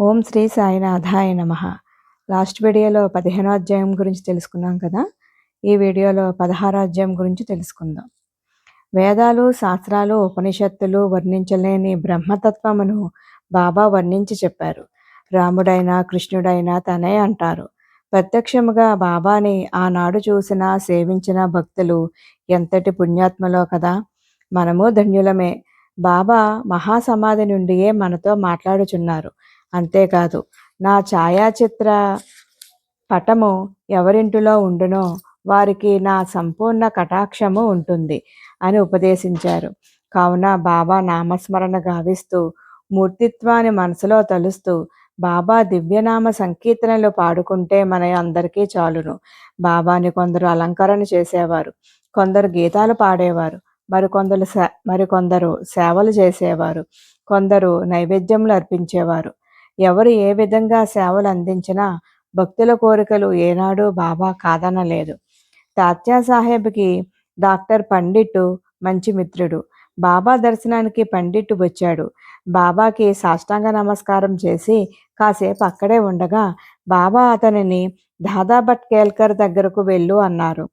ఓం శ్రీ సాయినాథాయ నమ. లాస్ట్ వీడియోలో పదిహేనో అధ్యాయం గురించి తెలుసుకున్నాం కదా? ఈ వీడియోలో పదహారో అధ్యాయం గురించి తెలుసుకుందాం. వేదాలు శాస్త్రాలు ఉపనిషత్తులు వర్ణించలేని బ్రహ్మతత్వమును బాబా వర్ణించి చెప్పారు. రాముడైనా కృష్ణుడైనా తనే అంటారు. ప్రత్యక్షముగా బాబాని ఆనాడు చూసిన సేవించిన భక్తులు ఎంతటి పుణ్యాత్మలో కదా? మనము ధన్యులమే. బాబా మహాసమాధి నుండియే మనతో మాట్లాడుచున్నారు. అంతేకాదు నా ఛాయాచిత్ర పటము ఎవరింటిలో ఉండునో వారికి నా సంపూర్ణ కటాక్షము ఉంటుంది అని ఉపదేశించారు. కావున బాబా నామస్మరణ గావిస్తూ మూర్తిత్వాన్ని మనసులో తలుస్తూ బాబా దివ్యనామ సంకీర్తనలు పాడుకుంటే మన అందరికీ చాలును. బాబాని కొందరు అలంకరణ చేసేవారు కొందరు గీతాలు పాడేవారు మరికొందరు మరికొందరు సేవలు చేసేవారు. కొందరు నైవేద్యములు అర్పించేవారు. ఎవరు ఏ విధంగా సేవలు అందించినా భక్తుల కోరికలు ఏనాడు బాబా కాదనలేదు. తాత్యా సాహెబ్కి డాక్టర్ పండిట్ మంచి మిత్రుడు. బాబా దర్శనానికి పండిట్ వచ్చాడు. బాబాకి సాష్టాంగ నమస్కారం చేసి కాసేపు అక్కడే ఉండగా బాబా అతనిని దాదా కేల్కర్ దగ్గరకు వెళ్ళు అన్నారు.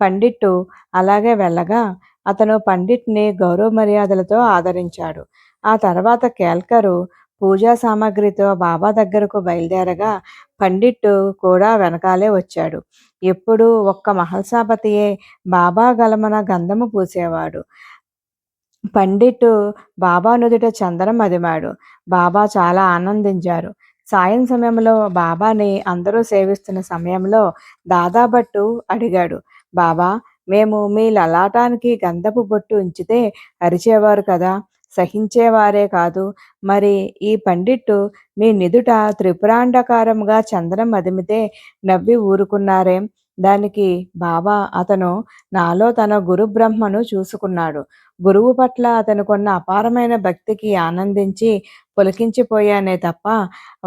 పండిట్టు అలాగే వెళ్ళగా అతను పండిట్ని గౌరవ మర్యాదలతో ఆదరించాడు. ఆ తర్వాత కేల్కరు పూజా సామాగ్రితో బాబా దగ్గరకు బయలుదేరగా పండిట్టు కూడా వెనకాలే వచ్చాడు. ఎప్పుడు ఒక్క మహల్సాపతియే బాబా గలమన గంధము పూసేవాడు. పండిట్టు బాబా నుదుట చందనం అదిమాడు. బాబా చాలా ఆనందించారు. సాయం సమయంలో బాబాని అందరూ సేవిస్తున్న సమయంలో దాదాబట్టు అడిగాడు. బాబా మేము మీ లలాటానికి గంధపు బొట్టు ఉంచితే అరిచేవారు కదా? సహించేవారే కాదు. మరి ఈ పండిట్టు మీ నిదుట త్రిపురాండకారముగా చందనం అదిమితే నవ్వి ఊరుకున్నారేం? దానికి బాబా అతను నాలో తన గురు బ్రహ్మను చూసుకున్నాడు. గురువు పట్ల అతను కొన్న అపారమైన భక్తికి ఆనందించి పొలికించిపోయానే తప్ప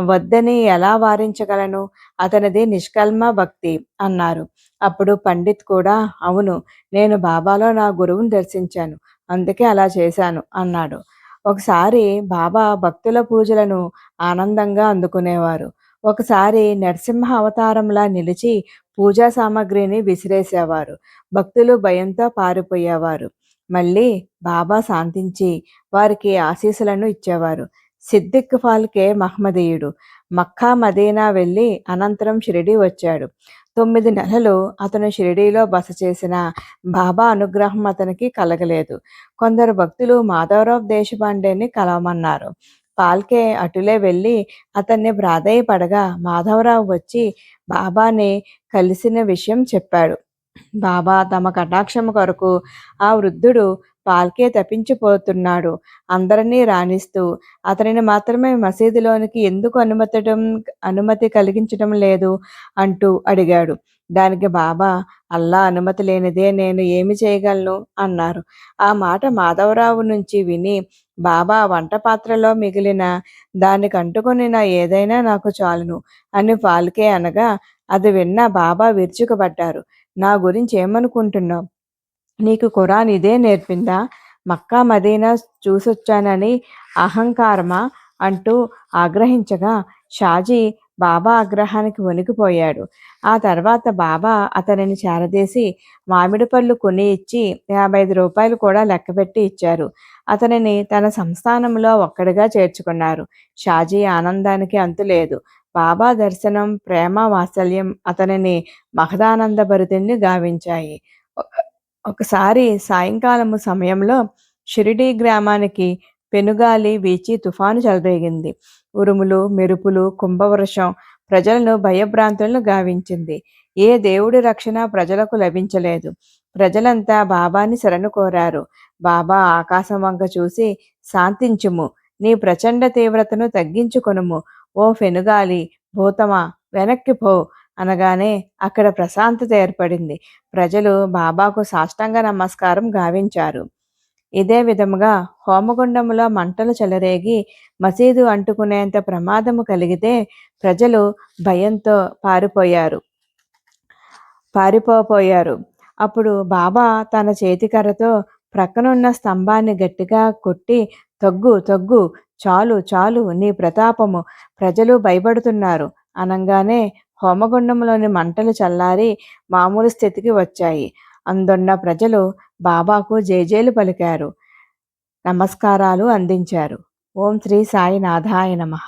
వద్దని ఎలా వారించగలను? అతనిది నిష్కల్మ భక్తి అన్నారు. అప్పుడు పండిత్ కూడా అవును నేను బాబాలో నా గురువుని దర్శించాను అందుకే అలా చేశాను అన్నాడు. ఒకసారి బాబా భక్తుల పూజలను ఆనందంగా అందుకునేవారు. ఒకసారి నరసింహ అవతారంలా నిలిచి పూజా సామాగ్రిని విసిరేసేవారు. భక్తులు భయంతో పారిపోయేవారు. మళ్ళీ బాబా శాంతించి వారికి ఆశీస్సులను ఇచ్చేవారు. సిద్దిక్ ఫాల్కే మహమ్మదీయుడు మక్కా మదీనా వెళ్ళి అనంతరం షిరిడి వచ్చాడు. తొమ్మిది నెలలు అతను షిరిడీలో బస చేసిన బాబా అనుగ్రహం అతనికి కలగలేదు. కొందరు భక్తులు మాధవరావు దేశపాండేని కలవమన్నారు. పాల్కే అటులే వెళ్ళి అతన్ని ప్రాధేయపడగా మాధవరావు వచ్చి బాబాని కలిసిన విషయం చెప్పాడు. బాబా తమ కటాక్షం కొరకు ఆ వృద్ధుడు పాల్కే తప్పించిపోతున్నాడు. అందరినీ రాణిస్తూ అతనిని మాత్రమే మసీదులోనికి ఎందుకు అనుమతడం అనుమతి కలిగించడం లేదు అంటూ అడిగాడు. దానికి బాబా అల్లా అనుమతి లేనిదే నేను ఏమి చేయగలను? అన్నారు. ఆ మాట మాధవరావు నుంచి విని బాబా వంట పాత్రలో మిగిలిన దానికి అంటుకొనిన ఏదైనా నాకు చాలును అని పాల్కే అనగా అది విన్న బాబా విరుచుకుపడ్డారు. నా గురించి ఏమనుకుంటున్నావు? నీకు ఖురాన్ ఇదే నేర్పిందా? మక్కా మదీనా చూసొచ్చానని అహంకారమా? అంటూ ఆగ్రహించగా షాజీ బాబా ఆగ్రహానికి వణికిపోయాడు. ఆ తర్వాత బాబా అతనిని చేరదీసి మామిడి పళ్ళు కొని ఇచ్చి యాభై ఐదు రూపాయలు కూడా లెక్కపెట్టి ఇచ్చారు. అతనిని తన సంస్థానంలో ఒక్కడిగా చేర్చుకున్నారు. షాజీ ఆనందానికి అంతులేదు బాబా దర్శనం ప్రేమ వాత్సల్యం అతనిని మహదానందభరితుణ్ణి గావించాయి. ఒకసారి సాయంకాలము సమయంలో షిరిడీ గ్రామానికి పెనుగాలి వీచి తుఫాను చెలరేగింది. ఉరుములు మెరుపులు కుంభవర్షం ప్రజలను భయభ్రాంతులను గావించింది. ఏ దేవుడి రక్షణ ప్రజలకు లభించలేదు. ప్రజలంతా బాబాని శరణు కోరారు. బాబా ఆకాశం వంక చూసి శాంతించుము. నీ ప్రచండ తీవ్రతను తగ్గించుకొనుము. ఓ ఫెనుగాలి భూతమా వెనక్కి పో అనగానే అక్కడ ప్రశాంతత ఏర్పడింది. ప్రజలు బాబాకు సాష్టంగ నమస్కారం గావించారు. ఇదే విధముగా హోమగుండములో మంటలు చెలరేగి మసీదు అంటుకునేంత ప్రమాదము కలిగితే ప్రజలు భయంతో పారిపోయారు. పారిపోపోయారు. అప్పుడు బాబా తన చేతికర్రతో ప్రక్కనున్న స్తంభాన్ని గట్టిగా కొట్టి తగ్గు తగ్గు చాలు చాలు నీ ప్రతాపము ప్రజలు భయపడుతున్నారు అనగానే హోమగుండంలోని మంటలు చల్లారి మామూలు స్థితికి వచ్చాయి. అందున్న ప్రజలు బాబాకు జేజేలు పలికారు. నమస్కారాలు అందించారు. ఓం శ్రీ సాయినాథాయ నమః.